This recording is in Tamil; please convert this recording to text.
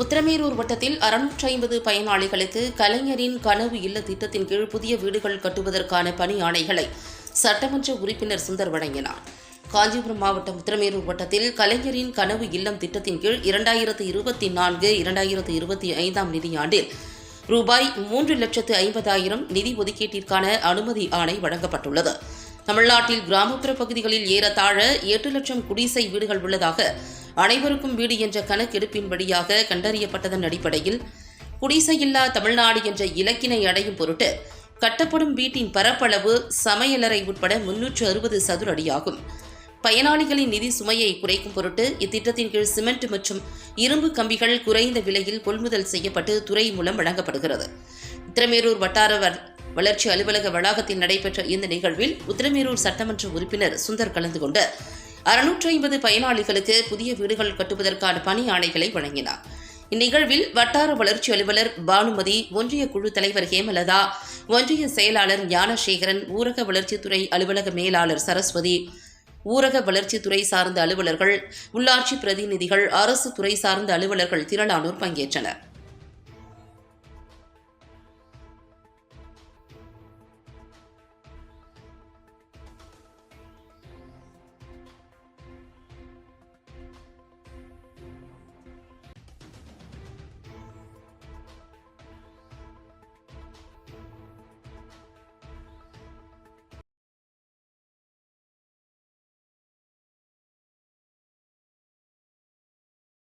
உத்தரமேரூர் வட்டத்தில் அறுநூற்றி ஐம்பது பயனாளிகளுக்கு கலைஞரின் கனவு இல்ல திட்டத்தின் கீழ் புதிய வீடுகள் கட்டுவதற்கான பணி ஆணைகளை சட்டமன்ற உறுப்பினர் சுந்தர் வழங்கினார். காஞ்சிபுரம் மாவட்டம் உத்திரமேரூர் வட்டத்தில் கலைஞரின் கனவு இல்லம் திட்டத்தின் கீழ் இரண்டாயிரத்து இருபத்தி நான்கு இரண்டாயிரத்து இருபத்தி ஐந்தாம் நிதியாண்டில் ரூபாய் மூன்று லட்சத்து ஐம்பதாயிரம் நிதி ஒதுக்கீட்டிற்கான அனுமதி ஆணை வழங்கப்பட்டுள்ளது. தமிழ்நாட்டில் கிராமப்புற பகுதிகளில் ஏறத்தாழ எட்டு லட்சம் குடிசை வீடுகள் உள்ளதாக அனைவருக்கும் வீடு என்ற கணக்கெடுப்பின்படியாக கண்டறியப்பட்டதன் அடிப்படையில் குடிசையில்லா தமிழ்நாடு என்ற இலக்கினை அடையும் பொருட்டு கட்டப்படும் வீட்டின் பரப்பளவு சமையலறை உட்பட முன்னூற்று அறுபது சதுர அடியாகும். பயனாளிகளின் நிதி சுமையை குறைக்கும் பொருட்டு இத்திட்டத்தின் கீழ் சிமெண்ட் மற்றும் இரும்பு கம்பிகள் குறைந்த விலையில் கொள்முதல் செய்யப்பட்டு துறை மூலம் வழங்கப்படுகிறது. உத்திரமேரூர் வட்டார வ- வளர்ச்சி அலுவலக வளாகத்தில் நடைபெற்ற இந்த நிகழ்வில் உத்திரமேரூர் சட்டமன்ற உறுப்பினர் சுந்தர் கலந்து கொண்டு அறுநூற்றி ஐம்பது பயனாளிகளுக்கு புதிய வீடுகள் கட்டுவதற்கான பணி ஆணைகளை வழங்கினார். இந்நிகழ்வில் வட்டார வளர்ச்சி அலுவலர் பானுமதி ஒன்றிய குழு தலைவர் ஹேமலதா ஒன்றிய செயலாளர் ஞானசேகரன் ஊரக வளர்ச்சித்துறை அலுவலக மேலாளர் சரஸ்வதி ஊரக வளர்ச்சித்துறை சார்ந்த அலுவலர்கள் உள்ளாட்சி பிரதிநிதிகள் அரசு துறை சார்ந்த அலுவலர்கள் திரளானோர் பங்கேற்றனர்.